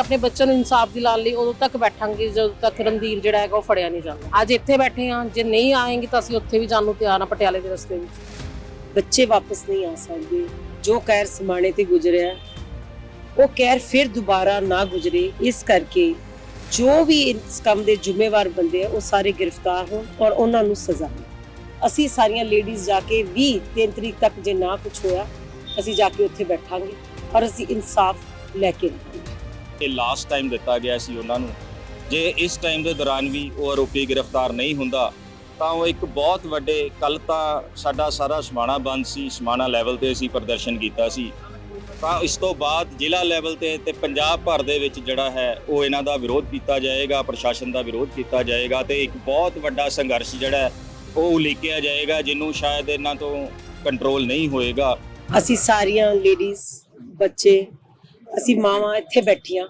ਆਪਣੇ ਬੱਚਿਆਂ ਨੂੰ ਇਨਸਾਫ ਦਿਲਾਉਣ ਲਈ ਉਦੋਂ ਤੱਕ ਬੈਠਾਂਗੇ, ਜਦੋਂ ਤੱਕ ਰਣਧੀਰ ਜਿਹੜਾ ਹੈਗਾ ਉਹ ਫੜਿਆ ਨਹੀਂ ਜਾਂਦਾ। ਅੱਜ ਇੱਥੇ ਬੈਠੇ ਹਾਂ, ਜੇ ਨਹੀਂ ਆਏਂਗੇ ਤਾਂ ਅਸੀਂ ਉੱਥੇ ਵੀ ਜਾਣ ਨੂੰ ਤਿਆਰ ਹਾਂ, ਪਟਿਆਲੇ ਦੇ ਰਸਤੇ ਵਿੱਚ। ਬੱਚੇ ਵਾਪਸ ਨਹੀਂ ਆ ਸਕਦੇ। ਜੋ ਕਹਿਰ ਸਮਾਣੇ ਤੇ ਗੁਜ਼ਰਿਆ, ਉਹ ਕਹਿਰ ਫਿਰ ਦੁਬਾਰਾ ਨਾ ਗੁਜ਼ਰੇ। ਇਸ ਕਰਕੇ ਜੋ ਵੀ ਇਸ ਕੰਮ ਦੇ ਜ਼ਿੰਮੇਵਾਰ ਬੰਦੇ ਆ, ਉਹ ਸਾਰੇ ਗ੍ਰਿਫਤਾਰ ਹੋਣ ਔਰ ਉਹਨਾਂ ਨੂੰ ਸਜ਼ਾ ਮਿਲੇ। ਅਸੀਂ ਸਾਰੀਆਂ ਲੇਡੀਜ਼ ਜਾ ਕੇ 20 3 ਤਰੀਕ ਤੱਕ ਜੇ ਨਾ ਕੁਝ ਹੋਇਆ, ਅਸੀਂ ਜਾ ਕੇ ਉੱਥੇ ਬੈਠਾਂਗੇ ਔਰ ਅਸੀਂ ਇਨਸਾਫ ਲੈ ਕੇ ਰਹਾਂਗੇ ਇਹ ਲਾਸਟ ਟਾਈਮ ਦਿੱਤਾ ਗਿਆ ਸੀ ਉਹਨਾਂ ਨੂੰ। ਜੇ ਇਸ ਟਾਈਮ ਦੇ ਦੌਰਾਨ ਵੀ ਉਹ ਆਰੋਪੀ ਗ੍ਰਿਫਤਾਰ ਨਹੀਂ ਹੁੰਦਾ, ਤਾਂ ਉਹ ਇੱਕ ਬਹੁਤ ਵੱਡੇ ਕੱਲ ਤਾਂ ਸਾਡਾ ਸਾਰਾ ਸਮਾਣਾ ਬੰਦ ਸੀ, ਸਮਾਣਾ ਲੈਵਲ ਤੇ ਅਸੀਂ ਪ੍ਰਦਰਸ਼ਨ ਕੀਤਾ ਸੀ। ਤਾਂ ਇਸ ਤੋਂ ਬਾਅਦ ਜ਼ਿਲ੍ਹਾ ਲੈਵਲ ਤੇ ਤੇ ਪੰਜਾਬ ਭਰ ਦੇ ਵਿੱਚ ਜਿਹੜਾ ਹੈ, ਉਹ ਇਹਨਾਂ ਦਾ ਵਿਰੋਧ ਕੀਤਾ ਜਾਏਗਾ, ਪ੍ਰਸ਼ਾਸਨ ਦਾ ਵਿਰੋਧ ਕੀਤਾ ਜਾਏਗਾ ਤੇ ਇੱਕ ਬਹੁਤ ਵੱਡਾ ਸੰਘਰਸ਼ ਜਿਹੜਾ ਉਹ ਉਲੀਕਿਆ ਜਾਏਗਾ, ਜਿਹਨੂੰ ਸ਼ਾਇਦ ਇਹਨਾਂ ਤੋਂ ਕੰਟਰੋਲ ਨਹੀਂ ਹੋਏਗਾ। ਅਸੀਂ ਸਾਰੀਆਂ ਲੇਡੀਜ਼ ਬੱਚੇ ਅਸੀਂ ਮਾਵਾਂ ਇੱਥੇ ਬੈਠੀਆਂ।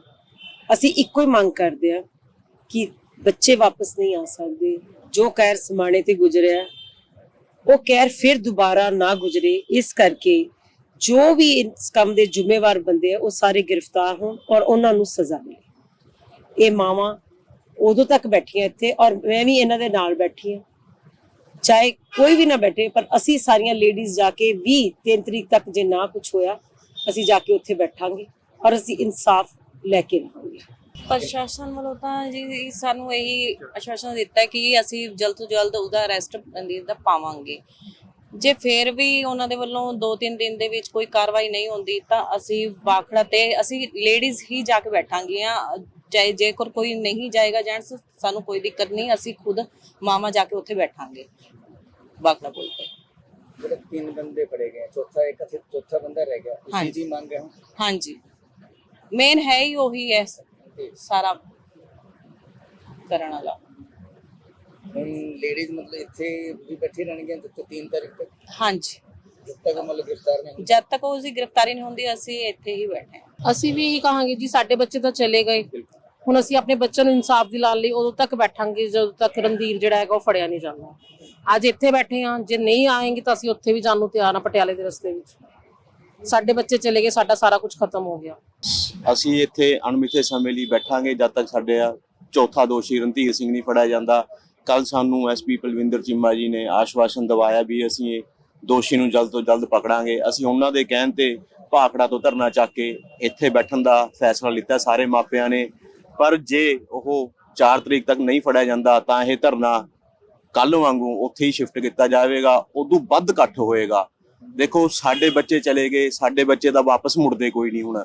ਅਸੀਂ ਇੱਕੋ ਹੀ ਮੰਗ ਕਰਦੇ ਆ ਕਿ ਬੱਚੇ ਵਾਪਸ ਨਹੀਂ ਆ ਸਕਦੇ। ਜੋ ਕਹਿਰ ਸਮਾਣੇ ਤੇ ਗੁਜ਼ਰਿਆ, ਉਹ ਕਹਿਰ ਫਿਰ ਦੁਬਾਰਾ ਨਾ ਗੁਜ਼ਰੇ। ਇਸ ਕਰਕੇ ਜੋ ਵੀ ਇਸ ਕੰਮ ਦੇ ਜ਼ਿੰਮੇਵਾਰ ਬੰਦੇ ਆ, ਉਹ ਸਾਰੇ ਗ੍ਰਿਫਤਾਰ ਹੋਣ ਔਰ ਉਹਨਾਂ ਨੂੰ ਸਜ਼ਾ ਮਿਲੇ। ਇਹ ਮਾਵਾਂ ਉਦੋਂ ਤੱਕ ਬੈਠੀਆਂ ਇੱਥੇ ਔਰ ਮੈਂ ਵੀ ਇਹਨਾਂ ਦੇ ਨਾਲ ਬੈਠੀ ਹਾਂ। ਚਾਹੇ ਕੋਈ ਵੀ ਨਾ ਬੈਠੇ, ਪਰ ਅਸੀਂ ਸਾਰੀਆਂ ਲੇਡੀਜ਼ ਜਾ ਕੇ 20 3 ਤਰੀਕ ਤੱਕ ਜੇ ਨਾ ਕੁਝ ਹੋਇਆ, ਅਸੀਂ ਜਾ ਕੇ ਉੱਥੇ ਬੈਠਾਂਗੇ। ਔਰ ਅਸੀਂ ਇਨਸਾਫ ਲੈ ਕੇ ਰਹਾਂਗੇ। ਪ੍ਰਸ਼ਾਸਨ ਵੱਲੋਂ ਤਾਂ ਜੀ ਸਾਨੂੰ ਇਹੀ ਆਸ਼ਵਾਸਨ ਦਿੱਤਾ ਕਿ ਅਸੀਂ ਜਲਦ ਤੋਂ ਜਲਦ ਉਹਦਾ ਅਰੈਸਟ ਰਣਜੀਤ ਦਾ ਪਾਵਾਂਗੇ। ਜੇ ਫੇਰ ਵੀ ਉਹਨਾਂ ਦੇ ਵੱਲੋਂ 2-3 ਦਿਨ ਦੇ ਵਿੱਚ ਕੋਈ ਕਾਰਵਾਈ ਨਹੀਂ ਹੁੰਦੀ ਤਾਂ ਅਸੀਂ ਬਾਖੜਾ ਤੇ ਅਸੀਂ ਲੇਡੀਜ਼ ਹੀ ਜਾ ਕੇ ਬੈਠਾਂਗੀਆਂ। ਚਾਹੇ ਜੇਕਰ ਕੋਈ ਨਹੀਂ ਜਾਏਗਾ ਜੈਂਟਸ ਸਾਨੂੰ ਕੋਈ ਦਿੱਕਤ ਨਹੀਂ ਅਸੀਂ ਖੁਦ ਮਾਮਾ ਜਾ ਕੇ ਉੱਥੇ ਬੈਠਾਂਗੇ। ਬਾਖੜਾ ਪੁੱਲ ਤੇ। ਜਿਹੜੇ ਤਿੰਨ ਬੰਦੇ ਫੜੇ ਗਏ ਚੌਥਾ ਇੱਕ ਚੌਥਾ ਬੰਦਾ ਰਹਿ ਗਿਆ ਉਸੇ। ਦੀ ਮੰਗ ਹੈ? ਹਾਂਜੀ। ਮੇਨ ਹੈ ਹੀ ਉਹੀ ਹੈ ਸਾਰਾ ਕਰਨ ਵਾਲਾ। ਹੁਣ ਲੇਡੀਜ਼ ਮਤਲਬ ਇੱਥੇ ਵੀ ਬੈਠੀ ਰਹਿਣਗੀਆਂ ਤੱਕ 3 ਤਾਰੀਖ ਤੱਕ? ਹਾਂਜੀ। ਜਦ ਤੱਕ ਮਤਲਬ ਗ੍ਰਿਫਤਾਰ ਨਹੀਂ ਜਦ ਤੱਕ ਉਸ ਦੀ ਗ੍ਰਿਫਤਾਰੀ ਨਹੀਂ ਹੁੰਦੀ ਅਸੀਂ ਇੱਥੇ ਹੀ ਬੈਠੇ ਹਾਂ। ਅਸੀਂ ਵੀ ਇਹੀ ਕਹਾਂਗੇ ਜੀ ਸਾਡੇ ਬੱਚੇ ਤਾਂ ਚਲੇ ਗਏ। ਹੁਣ ਅਸੀਂ ਆਪਣੇ ਬੱਚਿਆਂ ਨੂੰ ਇਨਸਾਫ ਦਿਲਾਉਣ ਲਈ ਉਦੋਂ ਤੱਕ ਬੈਠਾਂਗੇ ਜਦੋਂ ਤੱਕ ਰਣਧੀਰ ਜਿਹੜਾ ਹੈਗਾ ਉਹ ਫੜਿਆ ਨਹੀਂ ਜਾਂਦਾ। ਅੱਜ ਇੱਥੇ ਬੈਠੇ ਹਾਂ ਜੇ ਨਹੀਂ ਆਏਂਗੇ ਤਾਂ ਅਸੀਂ ਉੱਥੇ ਵੀ ਜਾਣ ਨੂੰ ਤਿਆਰ ਹਾਂ ਪਟਿਆਲੇ ਦੇ ਰਸਤੇ ਵਿੱਚ। ਸਾਡੇ ਬੱਚੇ ਚਲੇ ਗਏ, ਸਾਡਾ ਸਾਰਾ ਕੁਝ ਖਤਮ ਹੋ ਗਿਆ। ਅਸੀਂ ਇੱਥੇ ਅਣਮਿੱਥੇ ਸਮੇਂ ਲਈ ਬੈਠਾਂਗੇ, ਜਦ ਤੱਕ ਸਾਡੇ ਚੌਥਾ ਦੋਸ਼ੀ ਰਣਧੀਰ ਸਿੰਘ ਨਹੀਂ ਫੜਿਆ ਜਾਂਦਾ। ਕੱਲ ਸਾਨੂੰ ਐਸਪੀ ਪਲਵਿੰਦਰ ਚਿੰਮਾ ਜੀ ਨੇ ਆਸ਼ਵਾਸਨ ਦਿਵਾਇਆ ਵੀ ਅਸੀਂ ਇਹ ਦੋਸ਼ੀ ਨੂੰ ਜਲਦ ਤੋਂ ਜਲਦ ਪਕੜਾਂਗੇ। ਅਸੀਂ ਉਹਨਾਂ ਦੇ ਕਹਿਣ ਤੇ ਭਾਖੜਾ ਤੋਂ ਧਰਨਾ ਚੱਕ ਕੇ ਇੱਥੇ ਬੈਠਣ ਦਾ ਫੈਸਲਾ ਲਿੱਤਾ। ਸਾਰੇ ਮਾਪਿਆਂ ਨੇ, ਪਰ ਜੇ ਉਹ 4 ਤਰੀਕ ਤੱਕ ਨਹੀਂ ਫੜਿਆ ਜਾਂਦਾ, ਤਾਂ ਇਹ ਧਰਨਾ ਕੱਲ ਵਾਂਗੂ ਉੱਥੇ ਹੀ ਸ਼ਿਫਟ ਕੀਤਾ ਜਾਵੇਗਾ, ਉਦੋਂ ਵੱਧ ਇਕੱਠ ਹੋਏਗਾ ਦੇਖੋ ਸਾਡੇ ਬੱਚੇ ਚਲੇ ਗਏ ਸਾਡੇ ਬੱਚੇ ਤਾਂ ਵਾਪਸ ਮੁੜਦੇ ਕੋਈ ਨਹੀਂ ਹੁਣ।